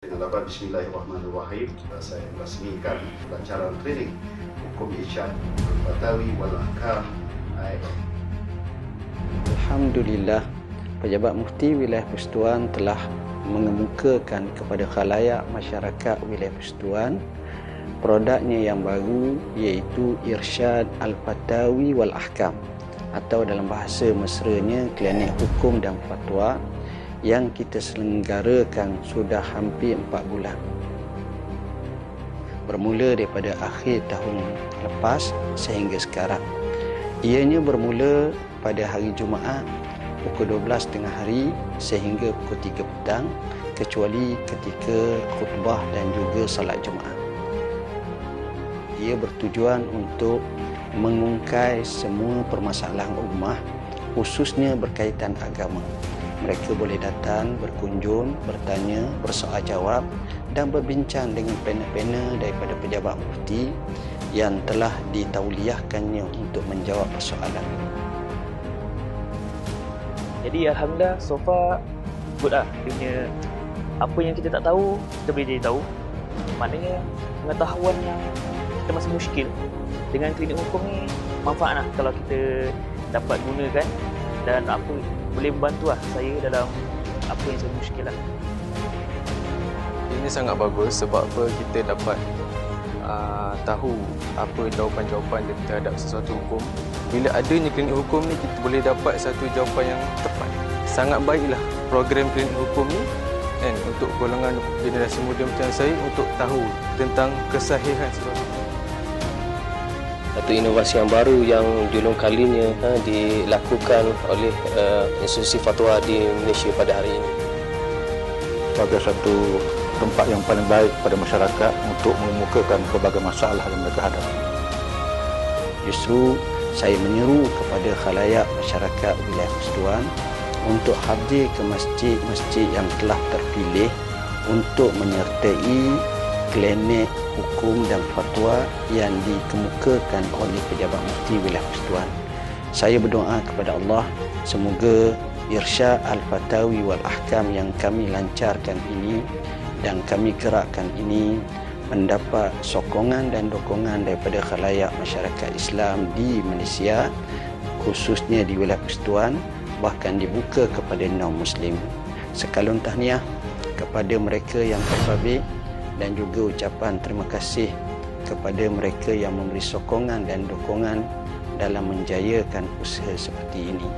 Dengan labar Bismillahirrahmanirrahim Saya rasmikan pelancaran training Hukum Isyad Batawi wal Ahkam IM Alhamdulillah Pejabat Mufti Wilayah Persekutuan telah mengemukakan kepada khalayak masyarakat Wilayah Persekutuan produknya yang baru iaitu Irsyad Al-Fatawi wal Ahkam atau dalam bahasa mesranya Klinik Hukum dan Fatwa yang kita selenggarakan sudah hampir 4 bulan. Bermula daripada akhir tahun lepas sehingga sekarang. Ianya bermula pada hari Jumaat pukul 12 tengah hari sehingga pukul 3 petang kecuali ketika khutbah dan juga salat Jumaat. Ia bertujuan untuk mengungkai semua permasalahan ummah khususnya berkaitan agama. Mereka boleh datang, berkunjung, bertanya, bersoal jawab dan berbincang dengan panel-panel daripada pejabat mufti yang telah ditauliahkannya untuk menjawab persoalan. Jadi Alhamdulillah so far good lah. Punya apa yang kita tak tahu, kita boleh jadi tahu. Maknanya pengetahuan yang kita masih muskil dengan klinik hukum ni manfaat lah kalau kita dapat gunakan dan apa boleh membantu lah saya dalam apa yang saya muskil lah. Ini sangat bagus sebab apa kita dapat uh, tahu apa jawapan-jawapan dia terhadap sesuatu hukum. Bila adanya klinik hukum ni kita boleh dapat satu jawapan yang tepat. Sangat baiklah program klinik hukum ni kan untuk golongan generasi muda macam saya untuk tahu tentang kesahihan sesuatu satu inovasi yang baru yang diulang kalinya ha, dilakukan oleh uh, institusi fatwa di Malaysia pada hari ini. Sebagai satu tempat yang paling baik pada masyarakat untuk mengemukakan pelbagai masalah yang mereka hadapi. Justru saya menyeru kepada khalayak masyarakat wilayah Persekutuan untuk hadir ke masjid-masjid yang telah terpilih untuk menyertai klinik hukum dan fatwa yang dikemukakan oleh pejabat mufti wilayah persekutuan. Saya berdoa kepada Allah semoga Irsya Al-Fatawi wal Ahkam yang kami lancarkan ini dan kami gerakkan ini mendapat sokongan dan dukungan daripada khalayak masyarakat Islam di Malaysia khususnya di wilayah persekutuan bahkan dibuka kepada non-muslim. Sekalun tahniah kepada mereka yang terpabik dan juga ucapan terima kasih kepada mereka yang memberi sokongan dan dukungan dalam menjayakan usaha seperti ini.